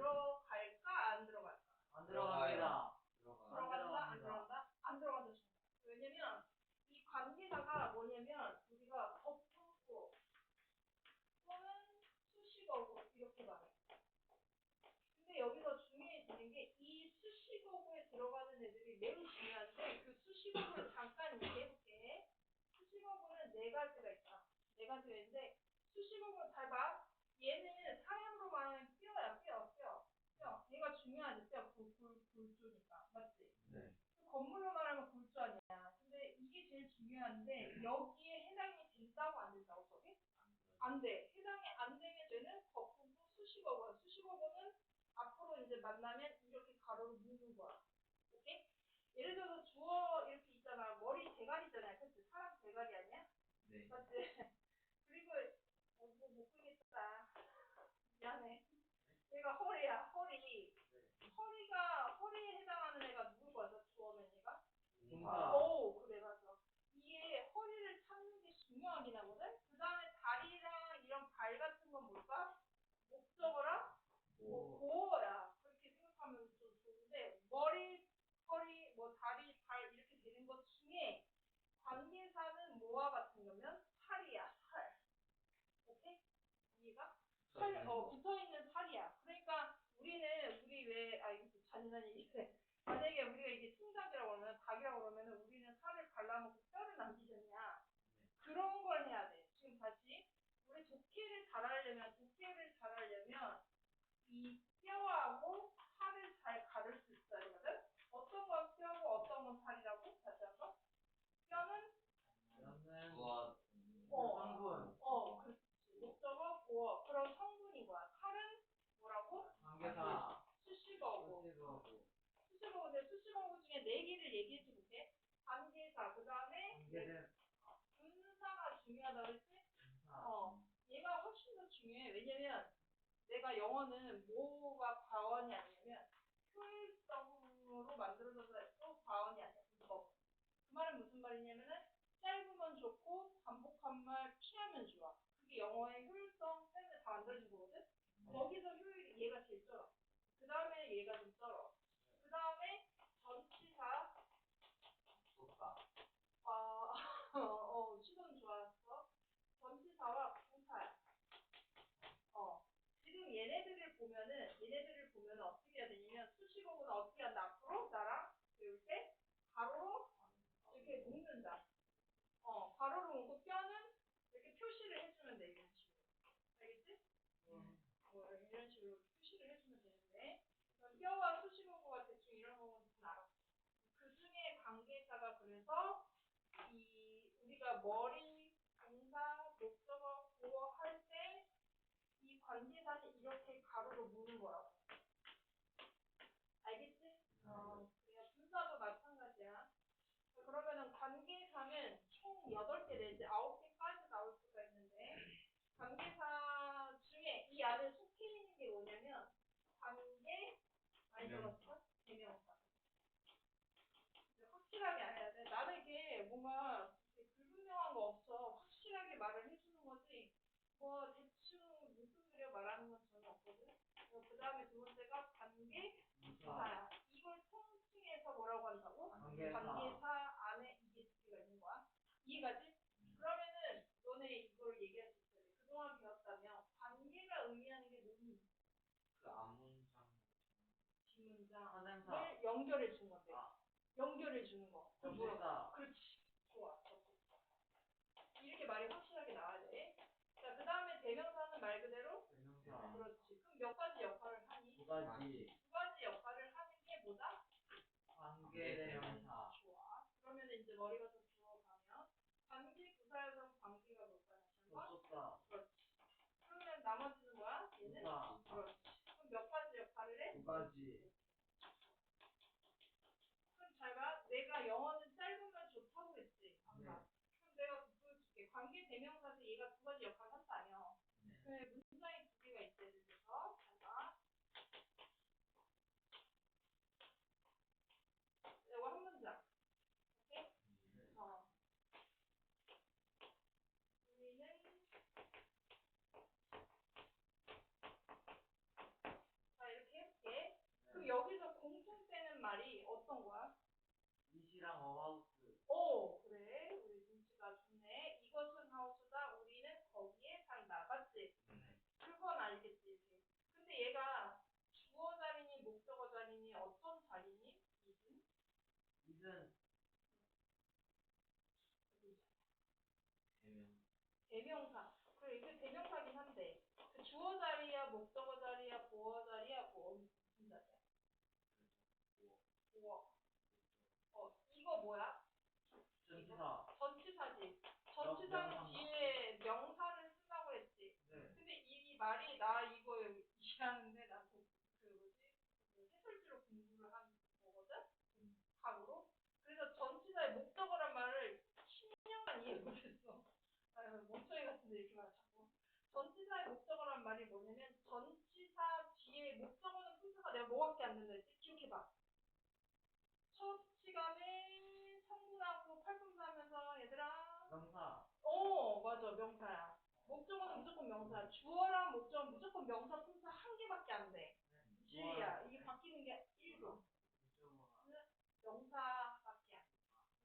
들어갈까 안 들어갈까? 안 들어갑니다. 들어가. 들어간다 안. 들어간다? 안 들어간다. 왜냐면 이 관계사가 뭐냐면 우리가 거품고 또는 수식어고 이렇게 말해. 근데 여기서 중요해지는 게 이 수식어구에 들어가는 애들이 매우 중요한데 그 수식어구를 잠깐 얘기해볼게. 수식어구는 네 가지가 있다. 네 가지가 있는데 수식어구 잘 봐. 얘는 사람으로. 얘가 굴, 굴, 굴주니까 맞지? 네. 건물로 말하면 굴주 아니야. 근데 이게 제일 중요한데 여기에 해당이 된다고 안 된다고 저게? 안 돼. 해당이 안 되면 쟤는 거꾸로 수식어고야. 수식어고는 앞으로 이제 만나면 이렇게 가로로 묶는 거야. 오케이? 예를 들어서 주어 이렇게 있잖아. 머리 대가리잖아. 그치? 사람 대가리 아니야? 네. 맞지? 그리고 어, 뭐못 끄겠다. 미안해. 얘가 허리야. 허리. 허리가 허리에 해당하는 애가 누굴 거야? 주어면 얘가? 동사. 오, 그래, 맞아. 이게 허리를 찾는 게 중요하긴 하거든? 그 다음에 다리랑 이런 발 같은 건 뭘까? 목적어랑 뭐, 보어야. 그렇게 생각하면 좀 좋은데, 머리, 허리, 뭐, 다리, 발, 이렇게 되는 것 중에, 관계사는 뭐와 같은 거면? 살이야, 살. 오케이? 이해가? 살, 어, 붙어 있는 살이야. 그러니까, 우리는, 우리 왜, 아, 이거 또 잔인한 얘기인데, 만약에 우리가 이게 승닭 이라고 그러면, 우리는 살을 발라먹고 뼈를 남기잖냐. 그런 걸 해야 돼. 지금 다시. 우리 독해를 잘 하려면, 독해를 잘 하려면, 이 뼈하고 살을 잘 가를 수 있어야 되거든? 어떤 건 뼈고 어떤 건 살이라고? 다시 한 번. 뼈는, 뼈는 우와. 어, 성분. 어, 그렇지. 목적어, 보어. 그런 성분인 거야. 살은 뭐라고? 관계사. 수식어고. 수식어고. 수식어고, 근데 수식어고 중에 네 개를 얘기해 줄게. 관계사, 그 다음에 관계된 분사가 중요하다고 그랬지? 동사. 어, 얘가 훨씬 더 중요해. 왜냐면 내가 영어는 뭐가 과언이 아니냐면 효율성으로 만들어져서 또 과언이 아니야. 문법. 그 말은 무슨 말이냐면은 짧으면 좋고 반복한 말 피하면 좋아. 그게 영어의 효율성 때문에 다 만들어진 거거든. 거기서 효율이 얘가 제일 쩔어. 그 다음에 얘가 좀 쩔어. 그 다음에 전치사 좋다. 아, 어, 시선 좋았어. 전치사와 부사야. 어. 지금 얘네들을 보면은, 얘네들을 보면은 어떻게 해야 되냐면, 수식어구는 어떻게 한다? 앞으로 나랑 배울 때, 가로로 이렇게 묶는다. 어, 가로로 묶고 뼈는 이렇게 표시를 해주면 돼, 이런 식으로. 알겠지? 뭐, 이런 식으로 표시를 해주면 되는데, 뼈와 수식어구가 대충 이런 거는 알아. 그 중에 관계사가 그래서 이 우리가 머리, 동사, 목적어, 보어 할 때 이 관계사는 이렇게 가로로 무는 거라고. 알겠지? 어, 그래요. 분사도 마찬가지야. 그러면은 관계사는 총 8개 내지 9개까지 나올 수가 있는데 관계사 중에 이 안에 속해 있는 게 뭐냐면 관계 많이 들었어? 대명사. 확실하게 알아야 돼. 나는 이게 뭔가 불분명한 거 없어. 확실하게 말을 해주는 거지. 뭐 대충 무슨 그려 말하는 건 전혀 없거든. 그 다음에 두 번째가 관계 사야. 이걸 통칭해서 뭐라고 한다고? 관계사. 관계사 안에 이게 두 개가 있는 거야. 이해가지? 그러면은 너네 이걸 얘기할 수 있어야 돼. 그동안 배웠다면 관계가 의미하는 게 뭐니? 그 앞문장. 뒷문장을. 연결해 준 건데. 아. 연결해 주는 거. 그걸 뭐라고? 접속사. 그렇지. 좋아. 이렇게 말이 확실하게 나와야 돼. 자, 그 다음에 대명사는 말 그대로 대명사. 그렇지. 그럼 몇 가지 역할을 하니? 두 가지. 두 가지 역할을 하는 게 뭐다? 관계대명사. 좋아. 그러면 이제 머리가 좀 들어가면 관계 부사에서 관계가 뭘까? 다시 한번. 접속사. 그렇지. 그러면 나머지는 뭐야? 얘는? 부사. 그렇지. 그럼 몇 가지 역할을 해? 두 가지. 어떤 거야? 미시랑 어하우스. 오, 그래. 우리 눈치가 좋네. 이것은 하우스다. 우리는 거기에 산다. 맞지? 음. 그건 알겠지. 근데 얘가 주어 자리니 목적어 자리니 어떤 자리니? 이든? 이든. 대명. 대명사. 명사. 뒤에 명사를 쓴다고 했지. 네. 근데 이 말이 나 이거 이해하는데 나 그, 그 뭐지? 그 해설지로 공부를 한 거거든? 학으로. 그래서 전치사의 목적어란 말을 10년간 이해 못했어. 아유, 멍청이 같은데 이렇게 말 자꾸. 전치사의 목적어란 말이 뭐냐면 전치사 뒤에 목적어는 품사가 내가 뭐밖에 안 된다 했지? 기억해봐. 첫 시간에 성분하고 팔품사 하면서 명사야. 목적어는 무조건 명사야. 주어랑 목적어는 무조건 명사 품사 한 개밖에 안돼. 진리야. 이게 바뀌는 게 1도 명사밖에 안돼.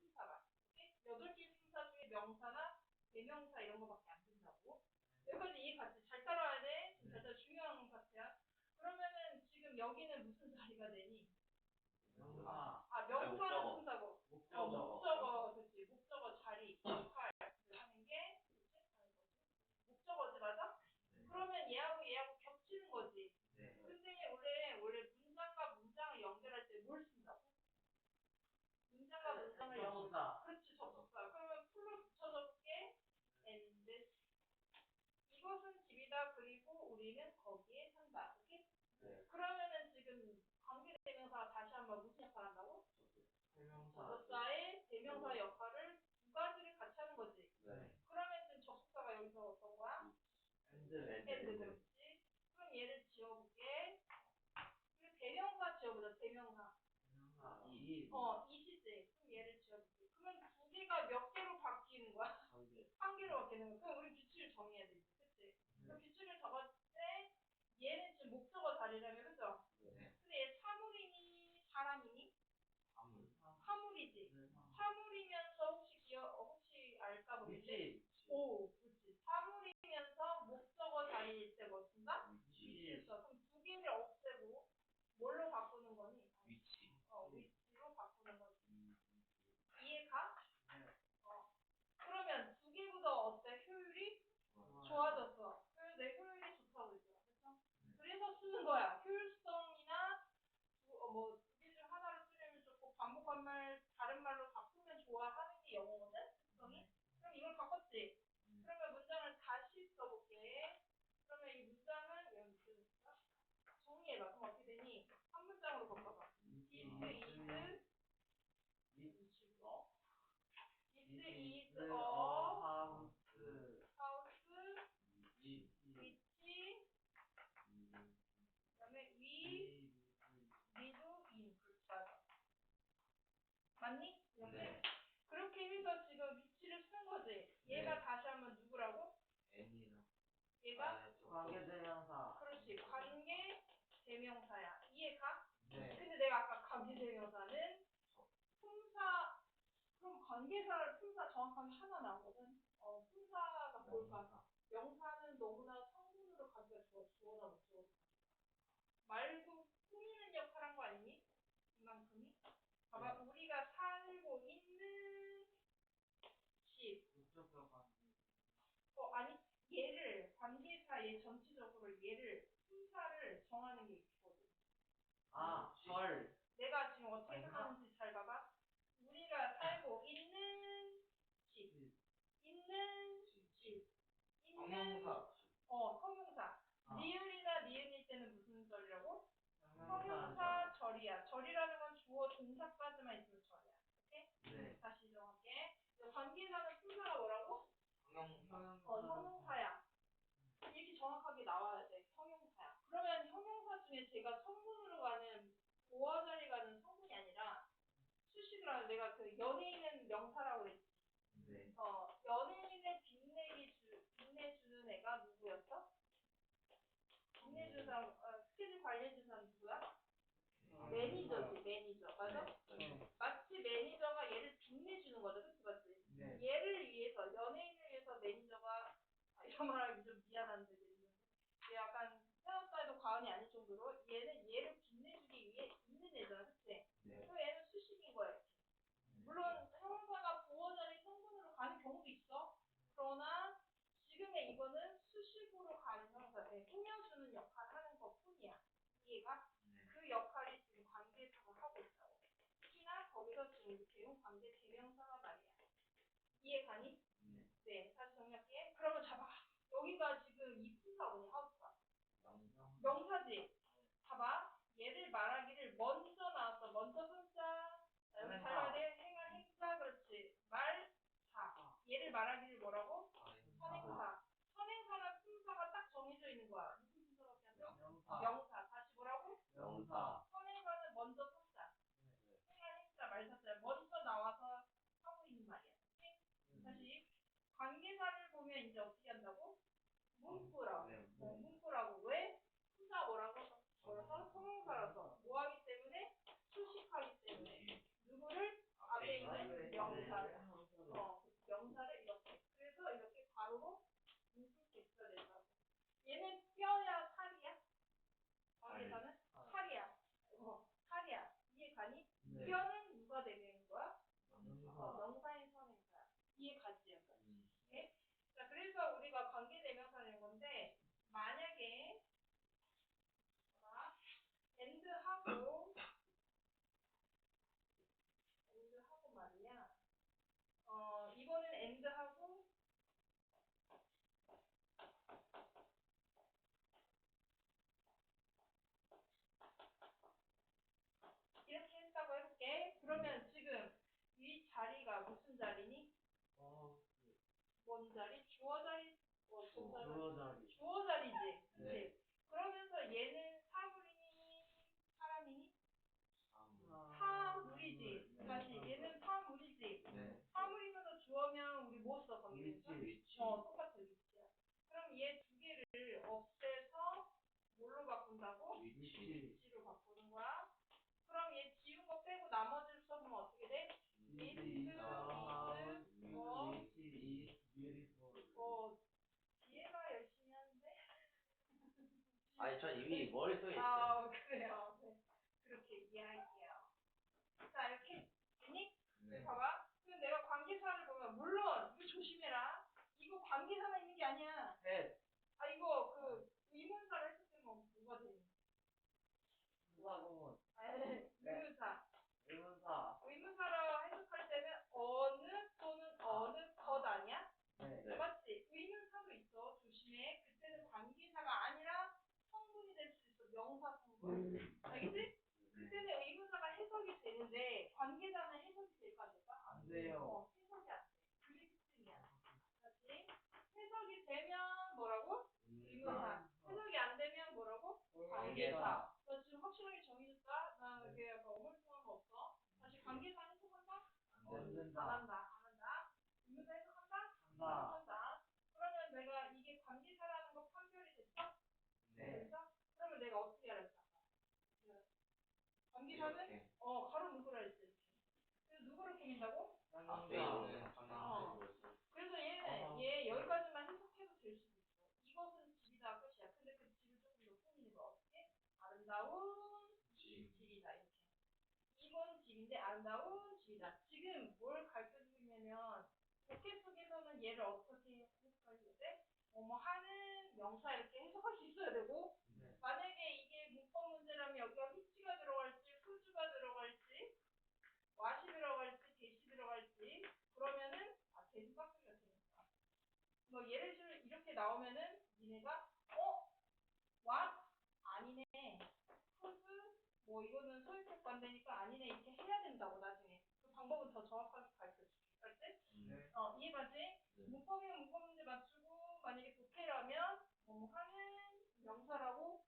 품사가. 오케이? 여덟 개 품사 중에 명사나 대명사 이런 거밖에 안 된다고. 여기까지 이해 갔지? 잘 따라와야 돼. 잘 따라 중요한 파트야. 그러면은 지금 여기는 무슨 자리가 되니? 명사. 아 명사는 목적어. 품사고 어, 목적어. 목적어, 그치. 목적어 자리, 역할을 하는 게, 그치? 아니, 뭐지? 목적어지, 맞아? 그러면 얘하고 얘하고 겹치는 거지. 네 근데 원래, 원래 문장과 문장을 연결할 때 뭘 쓴다고? 문장과 문장을 연결. 접속사. 그렇지, 접속사. 그러면 풀로 붙여서 볼게. and. 집이다. 그리고 우리는 거기에 산다. 오케이? 네. 그러면은 지금 관계대명사가 다시 한번 무슨 역할을 한다고? 대명사. 접속사의 대명사 역할을 두 가지를 같이 하는 거지. 네 그러면 지금 접속사가 여기서 어떤 거야? 엔드. and 그렇지. 그럼 얘를 지워볼게. 그리고 대명사 지워보자. 대명사. 대명사. 이 어, 이시지. 그럼 얘를 지워볼게. 그러면 두 개가 몇 개로 바뀌는 거야? 한 개로 바뀌는 거야. 그럼 우리 규칙을 정해야 되지. 그치? 그럼 규칙을 적었을 때 얘는 지금 자리라며. 그죠? 네 근데 얘 사물이니 사람이니? 아무 사물이지. 대명사. 사물이면서 혹시 기억, 어, 혹시 알까 모르겠네. 위치. 오, 그렇지. 사물이면서 목적어 자리일 때뭐 쓴다? 위치 위치를 써. 그럼 두 개를 없애고 뭘로 바꾸는 거니? 위치 어, 위치로 바꾸는 거지. 음, 이해가? 네. 어. 그러면 두 개보다 어때? 효율이 좋아. 좋아졌어. 그래서 내 효율이 좋다고 했잖아. 그래서 네. 그래서 쓰는 거야. 효율성이나 두, 어, 뭐두 개 중 하나를 쓰려면 좋고 반복한 말 다른 말로 바꾸면 좋아하는 게 영어거든. 특성이. 그럼 이걸 바꿨지. 음. 그러면 문장을 다시 써볼게. 그러면 이 문장은 여기 있으니까 정리해봐. 그럼 어떻게 되니? 한 문장으로 바꿔봐. 위치. This is 위치. 어? This is is a a house house. 이 which 음, 그다음에 we live in 그렇지 맞아. 맞니? 이렇게? 네 그렇게 해서 지금 위치를 쓴 거지. 얘가 네. 다시 한번 누구라고? N이랑 얘가 아, 관계 대명사. 그렇지 관계 대명사야. 이해가? 네. 근데 내가 아까 관계 대명사는 품사 그럼 관계사를 품사 정확하게 하나 나오거든. 어 품사가 뭘까? 명사는 너무나 성분으로 가기가 좋아. 주어나 목적어. 말도 꾸미는 역할 한 거 아니니? 이만큼이? 봐봐 우리가 살고 있는 집. 목적격 관계. 어 아니 얘를 관계사 얘 전체적으로 얘를 품사를 정하는 게 있거든. 아, 절. 내가 지금 어떻게? 생각하는지 잘 봐봐. 우리가 살고 있는 집, 있는 집, 있는 성형사 어 성용사. 아. 니은이나 니은일 때는 무슨 절이라고? 형용사. 성용사 절이야. 절이라는 건 주어 동사까지만 있으면 절이야. 오케이? 네. 다시 정할게. 관계사는 품사가 뭐라고? 성형사 어 형용사야. 이렇게 정확하게 나와야 돼. 형용사야. 그러면 제가 성분으로 가는 보아 자리 가는 성분이 아니라 수식을 하는 내가 그 연예인은 명사라고 그랬지. 네 어 연예인을 빛내기 주 빛내주는 애가 누구였어? 빛내주는 사람 어, 스케줄 관리해주는 사람 누구야? 매니저지 매니저 맞아? 네. 마치 매니저가 얘를 빛내주는 거죠, 그치 맞지? 네. 얘를 위해서 연예인을 위해서 매니저가 아, 이런 말하기 좀 미안한데 과언이 아닐 정도로 얘는 얘를 빛내주기 위해 있는 애잖아, 그치? 네 그럼 얘는 수식인 거야. 이렇게. 물론 형용사가 보어 자리 성분으로 가는 경우도 있어. 그러나 지금의 이거는 수식으로 가는 형사에 꾸며주는 역할을 하는 것 뿐이야. 이해가? 네. 그 역할이 지금 관계에서 하고 있다고. 특히나 거기서 지금 우리 배운 관계 대명사가 말이야. 이해가니? 네. 네, 다시 정리할게. 그러면 잡아. 여기가 지금 이 품사 뭐냐, 하우스가. 명사. 명사지. 봐봐. 얘를 말하기를 먼저 나왔어. 먼저 손자. 여기 행사. 잘말해 행할 행사. 그렇지. 말 사. 얘를 말하기를 뭐라고? 선행사. 선행사나 품사가 딱 정해져 있는 거야. 무슨 품사밖에 안 돼? 명사. 명사. 다시 뭐라고? 명사. 선행사는 먼저 썼다. 행할 행사, 말사자. 먼저 나와서 하고 있는 말이야. 그치? 다시 관계사를 보면 이제 어떻게 한다고? 문구라고. 네. 어, 문구라고. 왜? 품사 뭐라고? 뭐라서? 성형사라서. 뭐 하기 때문에? 수식하기 때문에. 누구를? 앞에 있는 명사를. 어, 명사를 이렇게. 그래서 이렇게 가로로 묶을 수 있어야 된다고. 얘는 뼈야, 살이야? 관계사는? 살이야. 어, 살이야. 이해 가니? 네. 뼈는 누가 대명인 거야? 어, 명사. 명사인 선행사야. 이해 가지? 약간. 음. 자, 그래서 우리가 관계대명사라는 건데, 만약에, 자, end하고, end하고 말이야. 어, 이거는 end하고, 이렇게 했다고 해볼게. 그러면 지금 이 자리가 무슨 자리니? 어, 뭔 자리? 주어 자리? 뭐, 주어 자리? 주어 자리. 주어 자리지. 그치? 네. 그러면서 얘는 사물이니 사람이니? 아. 사물이지. 네. 다시 얘는 사물이지. 네. 사물이면서 주어면 우리 뭐 써? 관계대명사? 위치. 어, 똑같아 위치야. 그럼 얘 두 개를 없애서 뭘로 바꾼다고? 위치. 위치로 바꾸는 거야. 그럼 얘 지운 거 빼고 나머지를 써보면 어떻게 돼? It is, is a 뭐? It is beautiful. 어, 뒤에가 열심히 하는데? 아니 전 이미 머릿 속에 있어요. 아, 그래요. 네. 그렇게 이해할게요. 자, 이렇게 되니? 네. 봐봐. 그럼 내가 관계사를 보면, 물론, 이거 조심해라. 이거 관계사만 있는 게 아니야. 해. 아, 이거 그 의문사를 했을 때는 뭐가 되니? 수사공원. 아, 의문사. 의문사. 의문사라고 해석할 때는 어느 또는 어느 것 아니야? 네. 네. 맞지? 의문사도 있어. 조심해. 그때는 관계사가 아니라 성분이 될 수 있어. 명사 성분. 알겠지? 네. 그때는 의문사가 해석이 되는데 관계자는 해석이 될까 안 될까? 안 돼요. 어, 해석이 안 돼. 그게 특징이야. 그렇지? 해석이 되면 뭐라고? 의문사. 해석이 안 되면 뭐라고? 관계사. 너 지금 확실하게 정해줬다? 나 이게 약간 어물쩡한 거 없어? 다시 관계사 해석한다? 안안 된다. 안 한다. 의문사 해석한다? 안 한다. 한다. 그러면 내가 이게 관계사라는 거 판별이 됐어? 네. 됐어? 그러면 내가 어떻게 알았어? 관계사는 이렇게. 어 가로 누구라 했지 이렇게. 그래서 누구를 꾸민다고? 앞에 있는 어. 방향으로. 그래서 얘는 어. 얘 여기까지만 해석해도 될 수도 있어. 이것은 집이다 끝이야. 근데 그 집을 조금 더 꾸미는 거 어떻게? 아름다운 집. 집이다 이렇게. 이건 집인데 아름다운 집이다. 지금 뭘 가르쳐주고 있냐면 복해 속에서는 얘를 어떻게 해석할 때? 뭐뭐 하는 명사 이렇게 해석할 수 있어야 되고 네. 만약에 이게 문법 문제라면 여기가 히치가 들어갈지 후주가 들어갈지 와시 들어갈지 대시 들어갈지 그러면은 아 대시 깍두기가 되니까 뭐 예를 들어 이렇게 나오면은 니네가 어? 와? 아니네 후주 뭐 이거는 소유격 관대니까 아니네 이렇게 해야 된다고 나중에 그 방법은 더 정확하게 가르쳐줄게 알지? 네. 어 이해가지? 문법이면 문법 문제 맞추고 만약에 독해라면 뭐 하는 명사라고